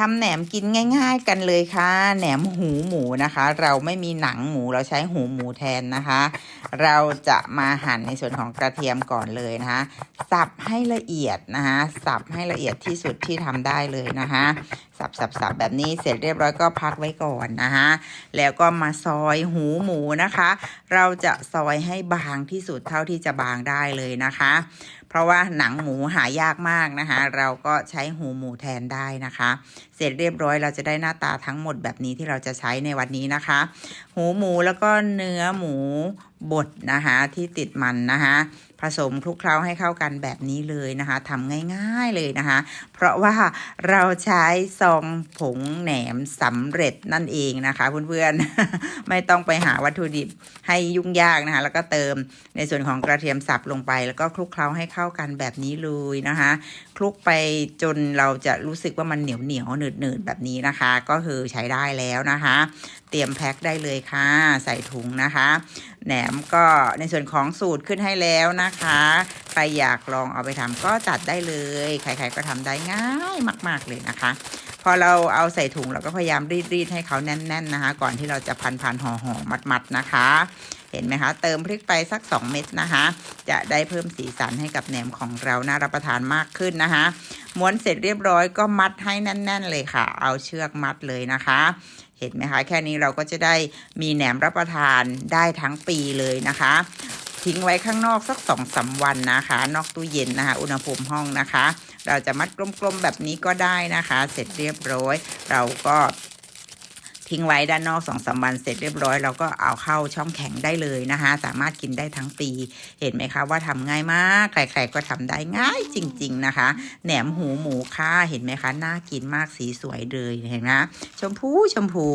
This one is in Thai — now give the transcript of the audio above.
ทำแหนมกินง่าย ๆ กันเลยค่ะ แหนมหูหมูนะคะ เราไม่มีหนังหมูเราใช้หูหมูแทนนะคะ เราจะมาหั่นในส่วนของกระเทียมก่อนเลยนะคะสับให้ละเอียดนะคะสับให้ละเอียดที่สุดที่ทำได้เลยนะคะ สับสับสับแบบนี้เสร็จเรียบร้อยก็พักไว้ก่อนนะคะแล้วก็มาซอยหูหมูนะคะ เราจะซอยให้บางที่สุดเท่าที่จะบางได้เลยนะคะ เพราะว่าหนังหมูหายากมากนะคะ เราก็ใช้หูหมูแทนได้นะคะ เสร็จเรียบร้อยเราจะได้หน้าตาทั้งหมดแบบนี้ที่เราจะใช้ในวันนี้นะคะ หูหมูแล้วก็เนื้อหมู บดนะคะที่ติดมันนะคะผสมคลุกเคล้าให้เข้ากันแบบนี้เลยนะคะทำง่ายๆเลยนะคะ เพราะว่าเราใช้ซองผงแหนมสำเร็จนั่นเองนะคะเพื่อนๆ ไม่ต้องไปหาวัตถุดิบให้ยุ่งยากนะคะ แล้วก็เติมในส่วนของกระเทียมสับลงไป แล้วก็คลุกเคล้าให้เข้ากันแบบนี้เลยนะคะ คลุกไปจนเราจะรู้สึกว่ามันเหนียวเหนียวหนืดหนืดๆแบบนี้นะคะ ก็คือใช้ได้แล้วนะคะ เตรียมแพ็คได้เลยค่ะ ใส่ถุงนะคะแหนมก็ในส่วนของสูตรขึ้นให้แล้วนะคะ ใครอยากลองเอาไปทำก็จัดได้เลย ใครๆก็ทำได้ง่ายมาก ๆเลยนะคะ พอเราเอาใส่ถุงเราก็พยายามรีดๆให้เขาแน่น ๆนะคะ ก่อนที่เราจะพันๆห่อๆมัดๆนะคะเห็นไหมคะ เติมพริกไปสัก 2 เม็ดนะคะ จะได้เพิ่มสีสันให้กับแหนมของเราน่ารับประทานมากขึ้นนะคะ ม้วนเสร็จเรียบร้อยก็มัดให้แน่น ๆ เลยค่ะ เอาเชือกมัดเลยนะคะ เห็นไหมคะ แค่นี้เราก็จะได้มีแหนมรับประทานได้ทั้งปีเลยนะคะทิ้งไว้ข้างนอกสักสองสาวันนะคะ นอกตู้เย็นนะคะ อุณหภูมิห้องนะคะ เราจะมัดกลมๆแบบนี้ก็ได้นะคะ เสร็จเรียบร้อย เราก็ ทิ้งไว้ด้านนอกสองสามวันเสร็จเรียบร้อยเราก็เอาเข้าช่องแข็งได้เลยนะคะสามารถกินได้ทั้งปี เห็นไหมคะว่าทำง่ายมากใครๆก็ทำได้ง่ายจริง ๆนะคะ แหนมหูหมูค่ะเห็นไหมคะน่ากินมากสีสวยเลยเห็นไหมชมพูชมพู